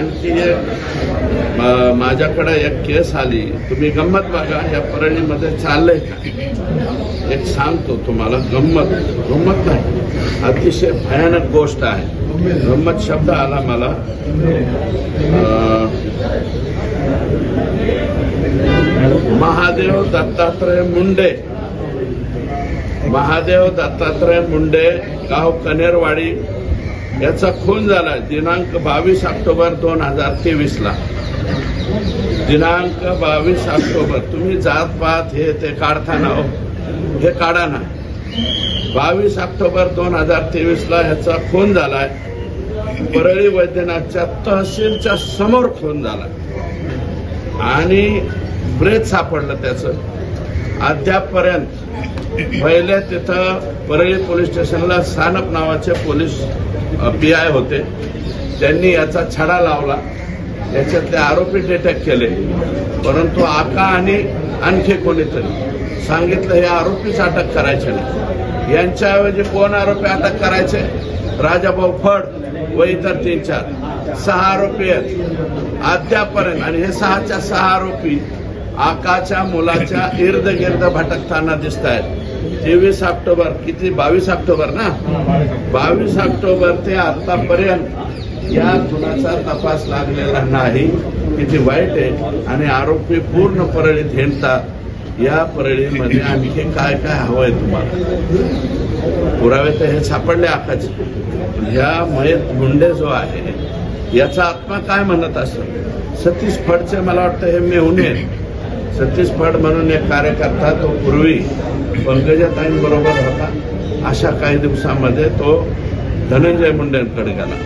आणखी एक माझ्याकडे एक केस आली. तुम्ही गंमत बघा या परळीमध्ये चाललंय का? एक सांगतो तुम्हाला गंमत गंमत नाही. अतिशय भयानक गोष्ट आहे. गंमत शब्द आला मला. महादेव दत्तात्रय मुंडे. महादेव दत्तात्रय मुंडे गाव कनेरवाडी याचा खून झाला. दिनांक बावीस ऑक्टोबर दोन हजार तेवीस ला दिनांक बावीस ऑक्टोबर. तुम्ही जात पात हे ते काढताना हो. हे काढा ना. बावीस ऑक्टोबर दोन हजार तेवीस ला ह्याचा खून झालाय. परळी वैद्यनाथच्या तहसीलच्या समोर खून झाला. आणि ब्रेथ सापडलं त्याचं. अद्यापपर्यंत पहिले तिथं परळी पोलीस स्टेशनला सानप नावाचे पोलीस पी आय होते. त्यांनी याचा छडा लावला. याच्यातले आरोपी डिटेक्ट केले. परंतु आका आणि आणखी कोणीतरी सांगितलं हे आरोपीच अटक करायचे नाही. यांच्याऐवजी कोण आरोपी अटक करायचे? राजाभाऊ फड व इतर तीन चार. सहा आरोपी आहेत. अद्यापर्यंत आणि हे सहाच्या सहा आरोपी आकाच्या मुलाच्या इर्द गिर्द भटकताना दिसत आहेत तेवीस ऑक्टोबर किती? बावीस ऑक्टोबर ना? बावीस ऑक्टोबर ते आतापर्यंत या खुनाचा तपास लागलेला नाही. किती वाईट आहे. आणि आरोपी पूर्ण परळीत हिंडतात. या परळीमध्ये आणखी काय काय हवंय तुम्हाला? पुरावे तर हे सापडले आकाच ह्या मयत मुंडे जो आहे याचा आत्मा काय म्हणत असत? सतीश फडचे मला वाटतं हे मेहुणे सतीश फड म्हणून एक कार्यकर्ता तो पूर्वी पंकजाताईंबरोबर होता. अशा काही दिवसामध्ये तो धनंजय मुंडेंकडे गेला.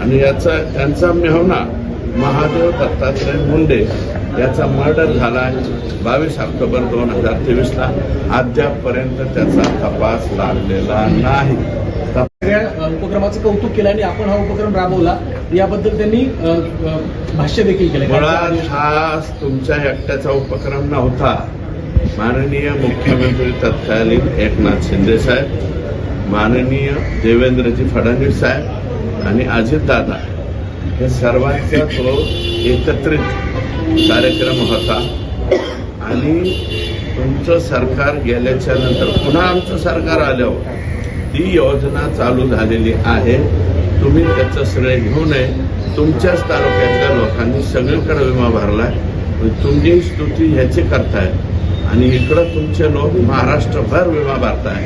आणि याचा त्यांचा मेहना महादेव दत्तात्रय मुंडे याचा मर्डर झाला बावीस ऑक्टोबर दोन हजार तेवीसला. अद्यापपर्यंत त्याचा तपास लागलेला नाही. सगळ्या उपक्रमाचं कौतुक केलं आणि आपण हा उपक्रम राबवला. याबद्दल त्यांनी भाष्य देखील केलं. मुळात हा तुमच्या एकट्याचा उपक्रम नव्हता. माननीय मुख्यमंत्री तत्कालीन एकनाथ शिंदे साहेब माननीय देवेंद्रजी फडणवीस साहेब आणि अजितदादा. हे सर्वांचा तो एकत्रित कार्यक्रम होता. आणि तुमचं सरकार गेल्याच्यानंतर पुन्हा आमचं सरकार आल्यावर ती योजना चालू झालेली आहे. तुम्ही त्याचं श्रेय घेऊ नये. तुमच्याच तालुक्यातल्या लोकांनी सगळीकडे विमा भरलाय. पण तुमची स्तुती ह्याची करताय. आणि इकडं तुमचे लोक महाराष्ट्रभर विमा भरताय.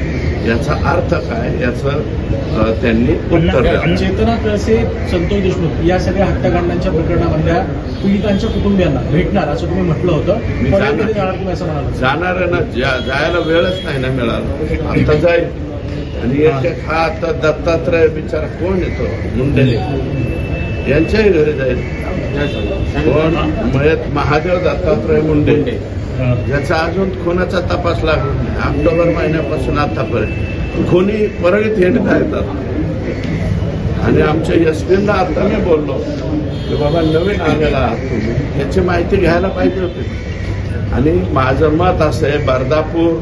याचा अर्थ काय? याचं त्यांनी उत्तर चेतना कळसे संतोष देशमुख या सगळ्या हत्याकांडांच्या प्रकरणामधल्या पीडितांच्या कुटुंबियांना भेटणार असं तुम्ही म्हटलं होतं. जाणार. आहे ना जायला वेळच नाही ना मिळाला. आता जाईल. आणि एक हा आता दत्तात्रय बिचारा कोण येतो? मुंडेले. यांच्याही घरी जाईल. कोण मयत महादेव दत्तात्रय मुंडे. याचा अजून खुनाचा तपास लागला नाही. ऑक्टोबर महिन्यापासून आतापर्यंत. खुनी परळीत हिंडता येतात. आणि आमच्या एसपींना आता मी बोललो की बाबा नवीन आलेला आहात तुम्ही. याची माहिती घ्यायला पाहिजे होती. आणि माझं मत असं आहे Bardapur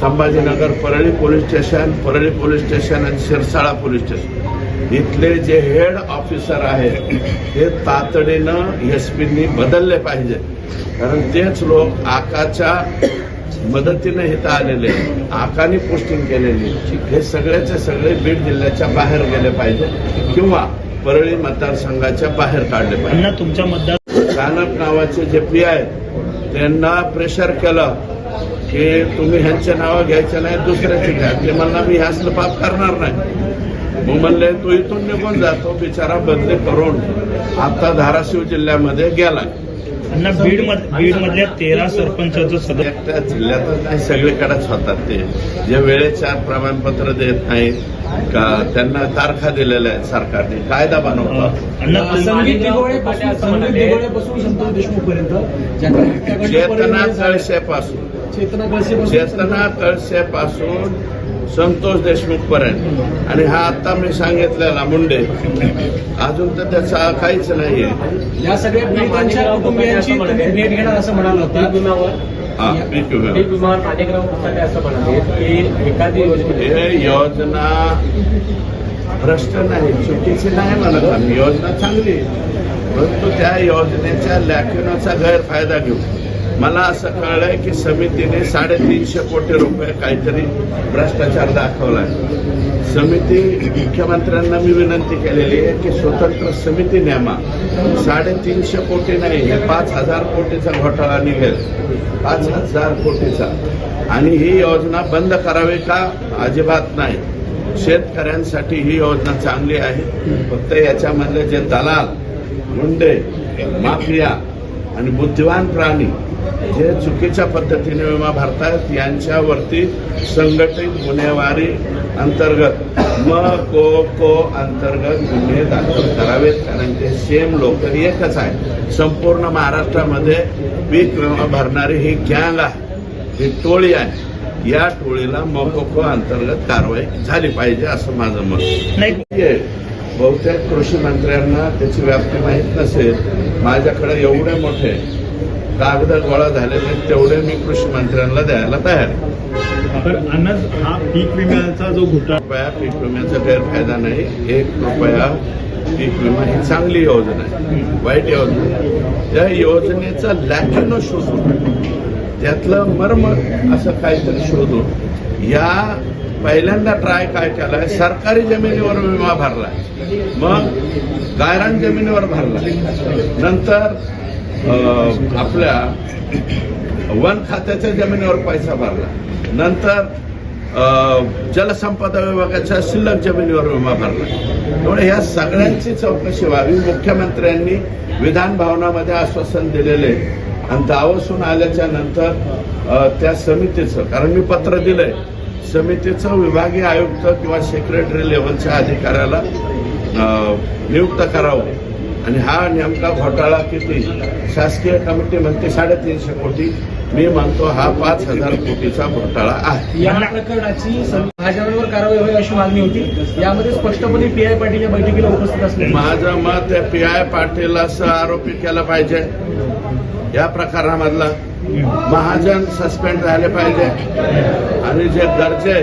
Sambhajinagar Parli police station Parli police station आणि शिरसाळा पोलीस स्टेशन. इथले जे हेड ऑफिसर आहेत ते तातडीनं एस पींनी बदलले पाहिजे. कारण तेच लोक आकाच्या मदतीने इथं आलेले. आकानी पोस्टिंग केलेली हे सगळ्याचे सगळे बीड जिल्ह्याच्या बाहेर गेले पाहिजे किंवा परळी मतदारसंघाच्या बाहेर काढले पाहिजे. तुमच्या मतदार कानप नावाचे जे पी आहेत त्यांना प्रेशर केलं. की तुम्ही ह्यांचे नावं घ्यायचे नाही दुसऱ्याचे घ्या. ते म्हणला मी ह्यासलं पाप करणार नाही. मग म्हणले तो इथून निघून जातो बिचारा बदली करून आता धाराशिव जिल्ह्यामध्ये गेला. बीड बीड मधल्या तेरा सरपंचाचं सदस्य एकट्या जिल्ह्यातच नाही सगळीकडेच होतात ते. जे वेळेच्या प्रमाणपत्र देत नाहीत का त्यांना तारखा दिलेल्या आहेत सरकारने कायदा बनवतो. चेतना कळशेपासून चेतना कळशेपासून संतोष देशमुख पर्यंत. आणि हा आता मी सांगितलेला मुंडे. अजून तर त्याचा काहीच नाहीये. या सगळ्या पीडितांच्या कुटुंबियांची तुम्ही भेट घेणार असं म्हणाल होतं. हा योजना हे योजना भ्रष्ट नाही चुकीची नाही म्हणत आम्ही. योजना चांगली आहे. परंतु त्या योजनेच्या लॅक्युनाचा गैरफायदा घेऊ. मला असं कळलंय की समितीने साडेतीनशे कोटी रुपये काहीतरी भ्रष्टाचार दाखवला समिती मुख्यमंत्र्यांना मी विनंती केलेली आहे की स्वतंत्र समिती नेमा. साडेतीनशे कोटी नाही हे पाच हजार कोटीचा घोटाळा निघेल. पाच हजार कोटीचा. आणि ही योजना बंद करावी का? अजिबात नाही. शेतकऱ्यांसाठी ही योजना चांगली आहे. फक्त याच्यामधले जे दलाल गुंडे माफिया आणि बुद्धिवान प्राणी जे चुकीच्या पद्धतीने विमा भरतायत यांच्यावरती संघटित गुन्हेवारी अंतर्गत म को को अंतर्गत गुन्हे दाखल करावेत. कारण ते सेम लोक एकच आहे संपूर्ण महाराष्ट्रामध्ये पीक विमा भरणारी ही गँग आहे. ही टोळी आहे. या टोळीला मोकोको अंतर्गत कारवाई झाली पाहिजे असं माझं मत नाही. आहे. बहुतेक कृषी मंत्र्यांना त्याची व्याप्ती माहीत नसेल माझ्याकडे एवढे मोठे कागद गोळा झालेले तेवढे मी कृषी मंत्र्यांना द्यायला तयार हा पीक विम्याचा जो घोटाळा पीक विम्याचा गैरफायदा नाही एक रुपया पीक विमा ही चांगली योजना आहे वाईट योजना आहे. त्या योजनेचा लॅक्युनो शोधून त्यातलं मर्म असं काहीतरी शोधून या पहिल्यांदा ट्राय काय केलाय? सरकारी जमिनीवर विमा भरलाय. मग गायरान जमिनीवर भरला नंतर आपल्या वन खात्याच्या जमिनीवर पैसा भरला नंतर जलसंपदा विभागाच्या शिल्लक जमिनीवर विमा भरला त्यामुळे ह्या सगळ्यांची चौकशी व्हावी. मुख्यमंत्र्यांनी विधान भवनामध्ये आश्वासन दिलेले. आणि दावसून आल्याच्यानंतर त्या समितीचं कारण मी पत्र दिलंय. समितीचं विभागीय आयुक्त किंवा सेक्रेटरी लेवलच्या अधिकाऱ्याला नियुक्त करावं. आणि हा नेमका घोटाळा किती? शासकीय कमिटी म्हणते साडेतीनशे कोटी. मी म्हणतो हा पाच हजार कोटीचा घोटाळा आहे. या प्रकरणाची भाजपवर कारवाई होईल अशी मागणी होती. यामध्ये स्पष्टपणे पी आय पाटील या बैठकीला उपस्थित असले. माझं मत पी आय पाटीलला सह आरोपी केलं पाहिजे. या प्रकारामधला महाजन सस्पेंड झाले पाहिजे. आणि जे गरजे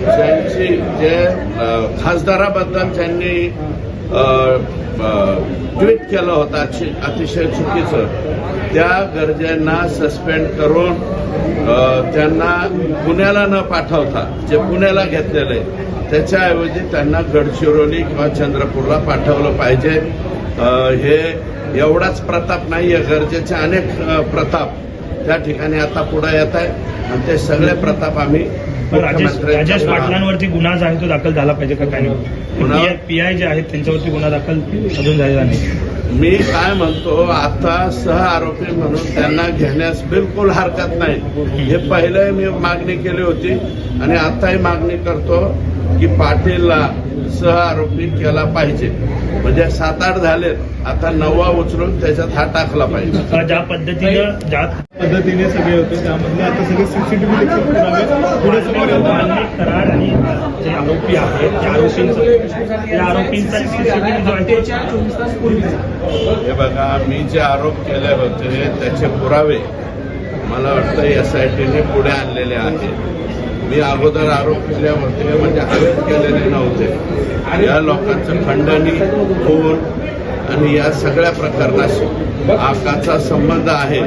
ज्यांची जे खासदाराबद्दल ज्यांनी ट्विट केलं होतं अतिशय चुकीचं त्या गरजेंना सस्पेंड करून त्यांना पुण्याला न पाठवता जे पुण्याला घेतलेले त्याच्याऐवजी त्यांना गडचिरोली किंवा चंद्रपूरला पाठवलं पाहिजे. हे एवढाच प्रताप नाहीये गरजेचे अनेक प्रताप त्या ठिकाणी आता पुढे येत आहे. आणि ते सगळे प्रताप आम्ही राजेश राजेश पाटलांवरती गुन्हा जो आहे तो दाखल झाला पाहिजे का काय गुन्हा- पी आय जे आहेत त्यांच्यावरती गुन्हा दाखल अजून झालेला नाही. मी काय म्हणतो आता सह आरोपी म्हणून त्यांना घेण्यास बिलकुल हरकत नाही. हे पहिले मी मागणी केली होती आणि आताही मागणी करतो की पाटीलला सह आरोपी केला पाहिजे. म्हणजे सात आठ झालेत आता नववा उचलून त्याच्यात हा टाकला पाहिजे. ज्या पद्धतीनं ज्या पद्धतीने सगळे होते त्यामधले. आता सगळे सीसीटीव्ही पुढे कराड आणि जे आरोपी आहेत त्या आरोपींचा त्या आरोपींचा हे बघा मी जे आरोप केले होते त्याचे पुरावे मला वाटतं एस आय टीने पुढे आणलेले आहेत. मी अगोदर आरोप केले होते म्हणजे हवेत केलेले नव्हते. या लोकांचं खंडणी खून आणि या सगळ्या प्रकरणाशी आकाचा संबंध आहे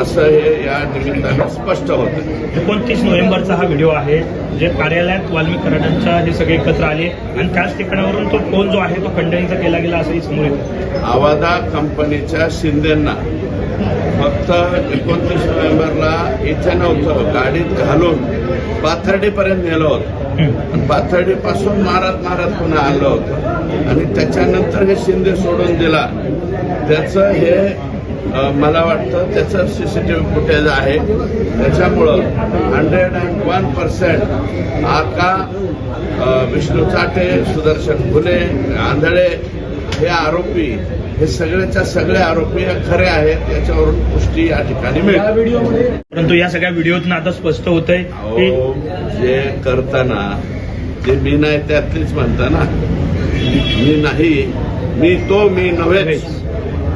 असं हे या निमित्तानं स्पष्ट होतं. एकोणतीस नोव्हेंबरचा हा व्हिडिओ आहे जे कार्यालयात वाल्मिक कराडांच्या हे सगळे एकत्र आले आणि त्याच ठिकाणावरून तो फोन जो आहे तो खंडणीचा केला गेला असंही समोर येतं. आवादा कंपनीच्या शिंदेंना. फक्त एकोणतीस नोव्हेंबरला इथे नव्हतं गाडीत घालून पाथर्डीपर्यंत नेलं होतं. आणि पाथर्डीपासून मारत मारत पुन्हा आलं होतं. आणि त्याच्यानंतर हे शिंदे सोडून दिला. त्याचं हे मला वाटतं त्याचं सीसीटीव्ही फुटेज आहे. त्याच्यामुळं हंड्रेड अँड वन पर्सेंट आका विष्णू चाटे सुदर्शन फुले आंधळे हे आरोपी हे सगळ्याच्या सगळे आरोपी हे खरे आहेत याच्यावरून पुष्टी या ठिकाणी मिळते. परंतु या सगळ्या व्हिडिओतनं आता स्पष्ट होत आहे जे करताना ते मी नाही त्यातलीच म्हणता ना. मी नाही मी तो मी नव्हेच.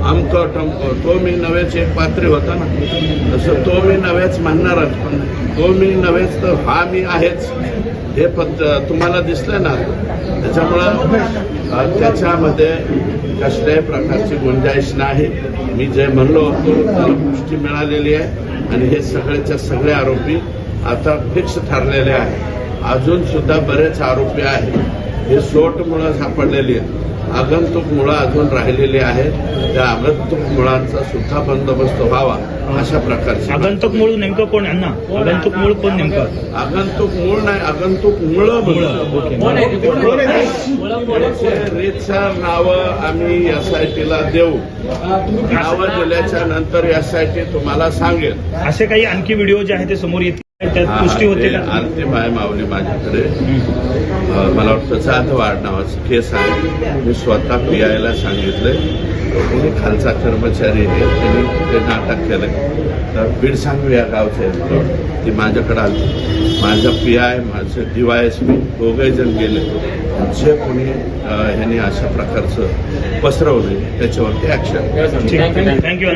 आमको टमको तो मी नव्हेच एक पात्री होता ना. तसं तो मी नव्हेच म्हणणारच पण तो मी नव्हेच तर हा मी आहेच. हे फक्त तुम्हाला दिसलं ना. त्याच्यामुळं त्याच्यामध्ये कसल्याही प्रकारची गुंजाईश नाही. मी जे म्हणलो होतो त्याला पुष्टी मिळालेली आहे आणि हे सगळ्याच्या सगळे आरोपी आता फिक्स ठरलेले आहेत. अजून सुद्धा बरेच आरोपी आहेत. हे सोट मुळं सापडलेली आहेत. आगंतुक मुळं अजून राहिलेली आहेत. त्या आगंतुक मुळांचा सुद्धा बंदोबस्त व्हावा. अशा प्रकारची. आगंतुक मूळ नेमकं कोण यांना? आगंतुक मूळ कोण नेमकं? आगंतुक मूळ नाही आगंतुक मुळं? त्याचे रीतसर नावं आम्ही एसआयटीला देऊ. नावं दिल्याच्या नंतर एसआयटी तुम्हाला सांगेल. असे काही आणखी व्हिडिओ जे आहे ते समोर येतील. त्यात पुष्टी होते ते का? आरती बाय मावली माझ्याकडे. मला वाटतं जाधवाड नावाचं केस आहे. मी स्वतः पी आयला सांगितलंय. कोणी खालचा कर्मचारी आहे त्यांनी ते नाटक केलंय. तर बीडसांगवी या गावचे. ती माझ्याकडे आली. माझा पी आय माझे डीवायएसपी दोघे जण गेले. जे कोणी ह्यांनी अशा प्रकारचं पसरवलंय त्याच्यावरती ऍक्शन ठीक थँक्यू